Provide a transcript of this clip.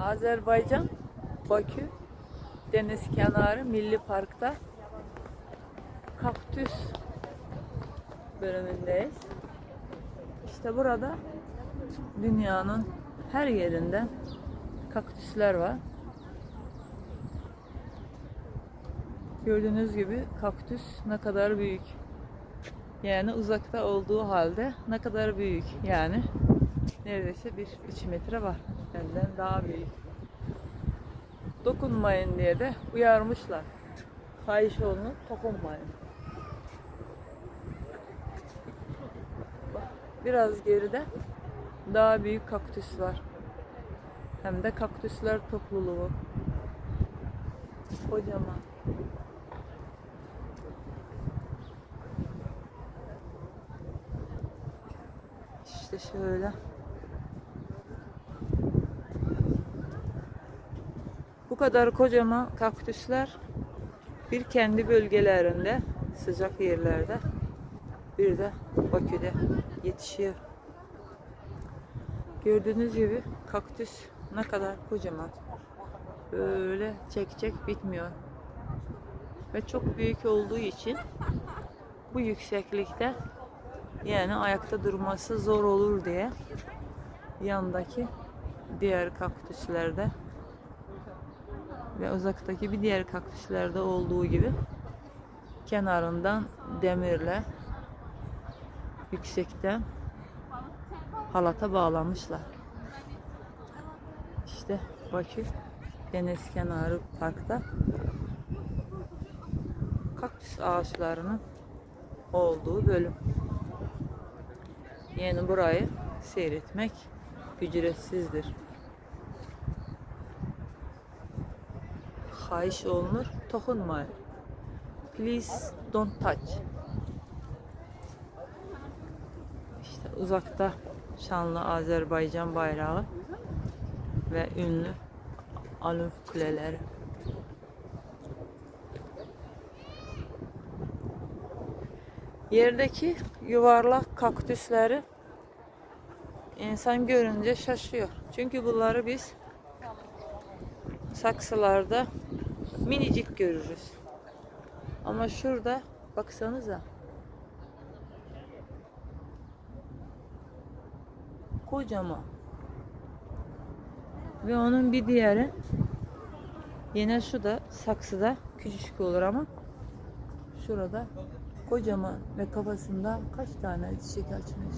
Azerbaycan, Bakü, Deniz Kenarı Milli Park'ta kaktüs bölümündeyiz. İşte burada dünyanın her yerinde kaktüsler var. Gördüğünüz gibi kaktüs ne kadar büyük. Yani uzakta olduğu halde ne kadar büyük. Yani neredeyse bir 3 metre var. Benden daha büyük. Dokunmayın diye de uyarmışlar. Fahiş olunu dokunmayın. Biraz geride daha büyük kaktüs var. Hem de kaktüsler topluluğu. Kocaman. İşte şöyle. Kadar kocaman kaktüsler bir kendi bölgelerinde, sıcak yerlerde, bir de Bakü'de yetişiyor. Gördüğünüz gibi kaktüs ne kadar kocaman. Böyle çek çek bitmiyor. Ve çok büyük olduğu için bu yükseklikte yani ayakta durması zor olur diye yandaki diğer kaktüslerde ve uzaktaki bir diğer kaktüslerde olduğu gibi kenarından demirle yüksekten halata bağlamışlar. İşte Bakü Deniz Kenarı Park'ta kaktüs ağaçlarının olduğu bölüm. Yani burayı seyretmek ücretsizdir. Xahiş olunur, toxunmayın. Please don't touch. İşte uzakta şanlı Azerbaycan bayrağı ve ünlü Alüf kuleleri. Yerdeki yuvarlak kaktüsleri insan görünce şaşıyor. Çünkü bunları biz saksılarda minicik görürüz. Ama şurada baksanıza. Kocaman. Ve onun bir diğeri yine şu da saksıda küçücük olur ama şurada kocaman ve kafasında kaç tane çiçek açmış.